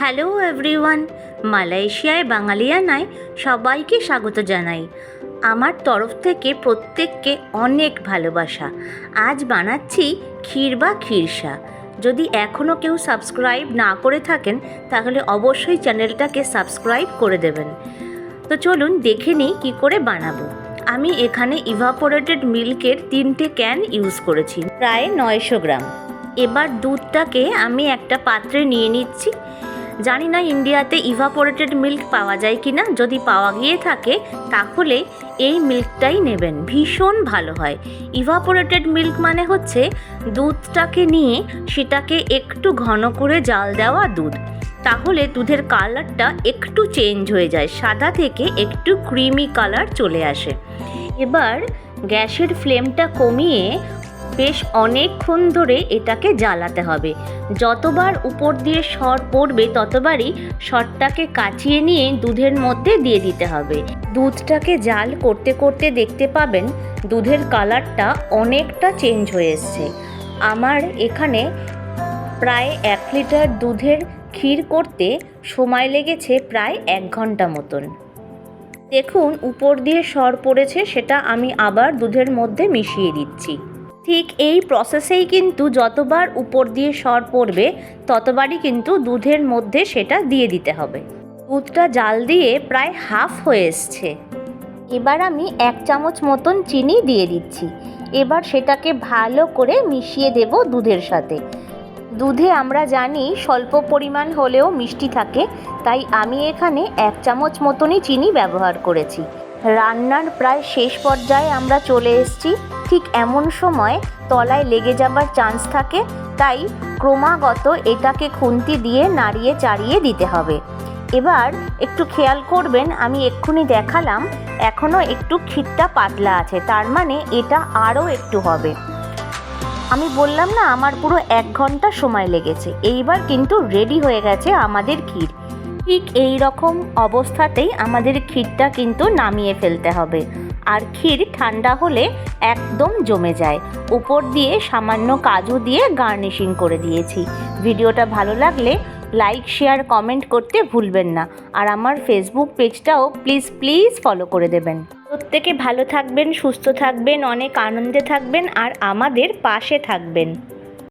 Hello everyone, মালয়েশিয়ায় বাঙালিয়ানায় সবাইকে স্বাগত জানাই। আমার তরফ থেকে প্রত্যেককে অনেক ভালোবাসা। আজ বানাচ্ছি ক্ষীর বা ক্ষীরসা যদি এখনও কেউ সাবস্ক্রাইব না করে থাকেন, তাহলে অবশ্যই চ্যানেলটাকে সাবস্ক্রাইব করে দেবেন। তো চলুন দেখে নিই কী করে বানাবো। আমি এখানে ইভাপোরেটেড মিল্কের তিনটে ক্যান ইউজ করেছি, প্রায় নয়শো গ্রাম। এবার দুধটাকে আমি একটা পাত্রে নিয়ে নিচ্ছি। জানি না ইন্ডিয়াতে ইভাপোরেটেড মিল্ক পাওয়া যায় কি না যদি পাওয়া গিয়ে থাকে, তাহলে এই মিল্কটাই নেবেন। ভীষণ ভালো হয়। ইভাপোরেটেড মিল্ক মানে হচ্ছে দুধটাকে নিয়ে সেটাকে একটু ঘন করে জাল দেওয়া দুধ। তাহলে দুধের কালারটা একটু চেঞ্জ হয়ে যায়। সাদা থেকে একটু ক্রিমি কালার চলে আসে। এবার গ্যাসের ফ্লেমটা কমিয়ে বেশ অনেকক্ষণ ধরে এটাকে জ্বালাতে হবে। যতবার উপর দিয়ে সর পড়বে ততবারই সরটাকে কাচিয়ে নিয়ে দুধের মধ্যে দিয়ে দিতে হবে। দুধটাকে জাল করতে করতে দেখতে পাবেন দুধের কালারটা অনেকটা চেঞ্জ হয়ে এসছে। আমার এখানে প্রায় এক লিটার দুধের ক্ষীর করতে সময় লেগেছে প্রায় এক ঘণ্টা মতন। দেখুন, উপর দিয়ে সর পড়েছে সেটা আমি আবার দুধের মধ্যে মিশিয়ে দিচ্ছি। ঠিক এই প্রসেসেই কিন্তু যতবার উপর দিয়ে সর পড়বে, ততবারই কিন্তু দুধের মধ্যে সেটা দিয়ে দিতে হবে। দুধটা জাল দিয়ে প্রায় হাফ হয়ে এসছে। এবার আমি এক চামচ মতন চিনি দিয়ে দিচ্ছি। এবার সেটাকে ভালো করে মিশিয়ে দেব দুধের সাথে। দুধে আমরা জানি স্বল্প পরিমাণ হলেও মিষ্টি থাকে, তাই আমি এখানে এক চামচ মতনই চিনি ব্যবহার করেছি। রান্নার প্রায় শেষ পর্যায়ে আমরা চলে এসেছি। ঠিক এমন সময় তলায় লেগে যাবার চান্স থাকে, তাই ক্রমাগত এটাকে খুন্তি দিয়ে নাড়িয়ে চাড়িয়ে দিতে হবে। এবার একটু খেয়াল করবেন, আমি এক্ষুনি দেখালাম এখনও একটু ক্ষীরটা পাতলা আছে, তার মানে এটা আরও একটু হবে। আমি বললাম না, আমার পুরো এক ঘণ্টা সময় লেগেছে, এইবার কিন্তু রেডি হয়ে গেছে আমাদের ক্ষীর। ঠিক এই রকম অবস্থাতেই আমাদের ক্ষীরটা কিন্তু নামিয়ে ফেলতে হবে। আর ক্ষীর ঠান্ডা হলে একদম জমে যায়। উপর দিয়ে সামান্য কাজু দিয়ে গার্নিশিং করে দিয়েছি। ভিডিওটা ভালো লাগলে লাইক, শেয়ার, কমেন্ট করতে ভুলবেন না। আর আমার ফেসবুক পেজটাও প্লিজ প্লিজ ফলো করে দেবেন। প্রত্যেকে ভালো থাকবেন, সুস্থ থাকবেন, অনেক আনন্দে থাকবেন, আর আমাদের পাশে থাকবেন।